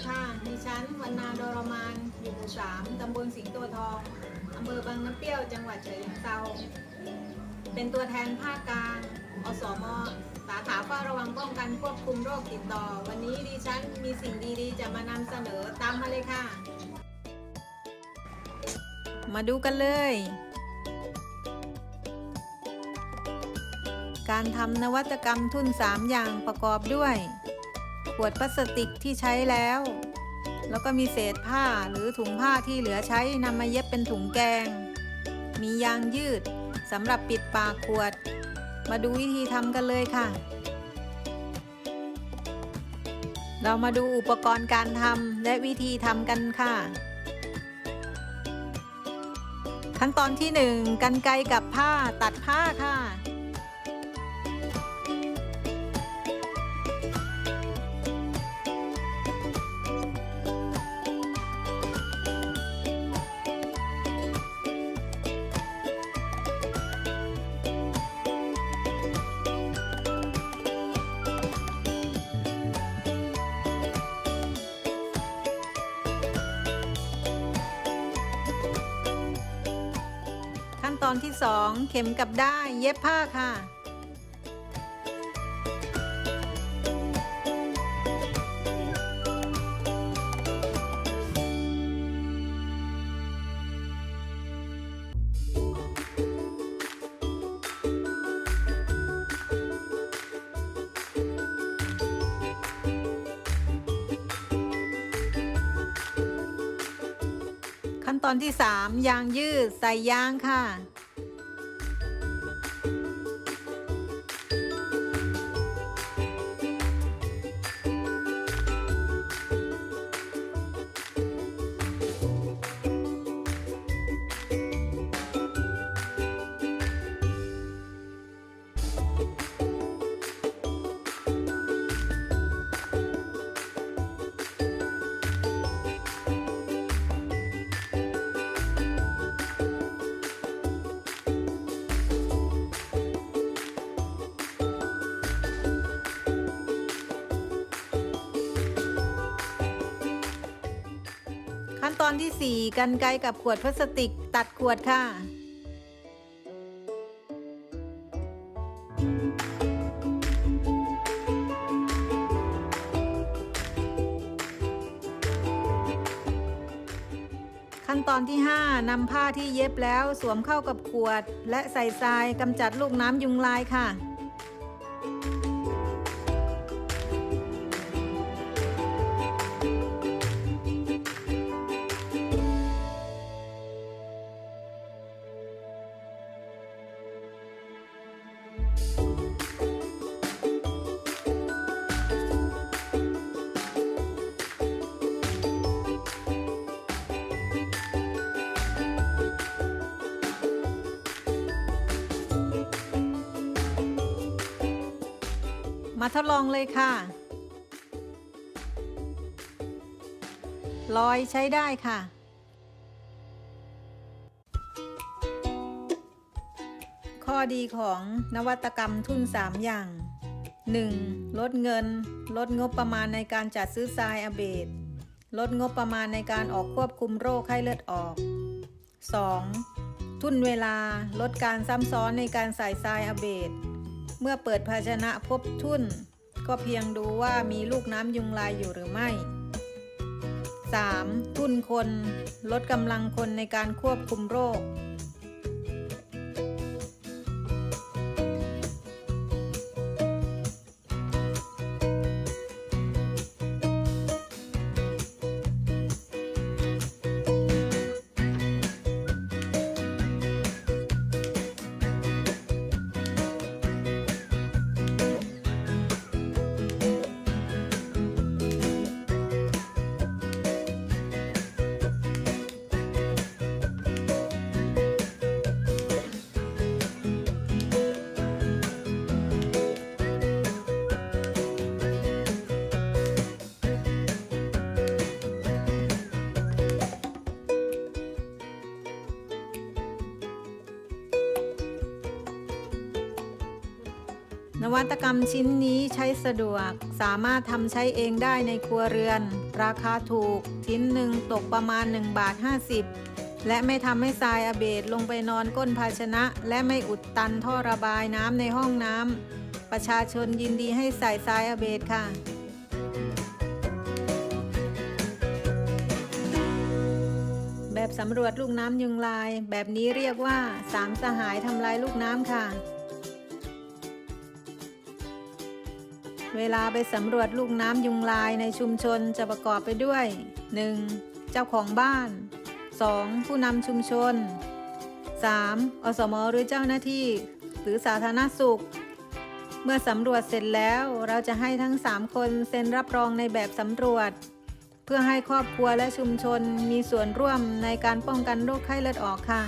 ฉันวันนาดรมานอยู่หมู่สามตำบลสิงห์โตทองอำเภอบางน้ำเปรี้ยว จังหวัดฉะเชิงเทราเป็นตัวแทนภาคกลาง อสม สาขาเฝ้าระวังป้องกันควบคุมโรคติดต่อ วันนี้ดิฉันมีสิ่งดีๆ จะมานำเสนอตามมาเลยค่ะ มาดูกันเลย การทำนวัตกรรมทุน 3 อย่างประกอบด้วย ขวดพลาสติกที่ใช้แล้ว แล้วก็มีเศษผ้าหรือถุงผ้าที่เหลือใช้นำมาเย็บเป็นถุงแกง มียางยืดสำหรับปิดปากขวด มาดูวิธีทำกันเลยค่ะ เรามาดูอุปกรณ์การทำและวิธีทำกันค่ะ ขั้นตอนที่ 1 กันไกรกับผ้าตัดผ้าค่ะ อนที่ 2 เข็มกับได้เย็บผ้าค่ะ นตอนที่ 3 ยางยืดใส่ยางค่ะ ตอนที่ 4 กันไกรกับขวดพลาสติกตัดขวดค่ะ ขั้นตอนที่ 5 นำผ้าที่เย็บแล้วสวมเข้ากับขวด และใส่ทรายกำจัดลูกน้ำยุงลายค่ะ มาทดลองเลยค่ะ ลอยใช้ได้ค่ะ ข้อดีของนวัตกรรมทุน 3 อย่าง 1. ลดเงิน ลดงบประมาณในการจัดซื้อทรายอเบดลดงบประมาณในการออกควบคุมโรคไข้เลือดออก 2. ทุนเวลาลดการซ้ำซ้อนในการใส่ทรายอเบด เมื่อเปิดภาชนะพบทุ่น ก็เพียงดูว่ามีลูกน้ำยุงลายอยู่หรือไม่ 3. ทุนคน ลดกำลังคนในการควบคุมโรค นวัตกรรมชิ้นนี้ใช้สะดวก สามารถทำใช้เองได้ในครัวเรือน ราคาถูก ชิ้นหนึ่งตกประมาณ1บาท50 และไม่ทำให้ทรายอาเบดลงไปนอนก้นภาชนะ และไม่อุดตันท่อระบายน้ำในห้องน้ำประชาชนยินดีให้ใส่ทรายอาเบดค่ะแบบสำรวจลูกน้ำยุงลาย แบบนี้เรียกว่าสามสหายทำลายลูกน้ำค่ะ เวลาไปสำรวจลูกน้ำยุงลายในชุมชนจะประกอบไปด้วย 1. เจ้าของบ้าน 2. ผู้นำชุมชน 3. อสมหรือเจ้าหน้าที่ หรือสาธารณสุข เมื่อสำรวจเสร็จแล้วเราจะให้ทั้ง 3 คนเซ็นรับรองในแบบสำรวจ เพื่อให้ครอบครัวและชุมชนมีส่วนร่วมในการป้องกันโรคไข้เลือดออกค่ะ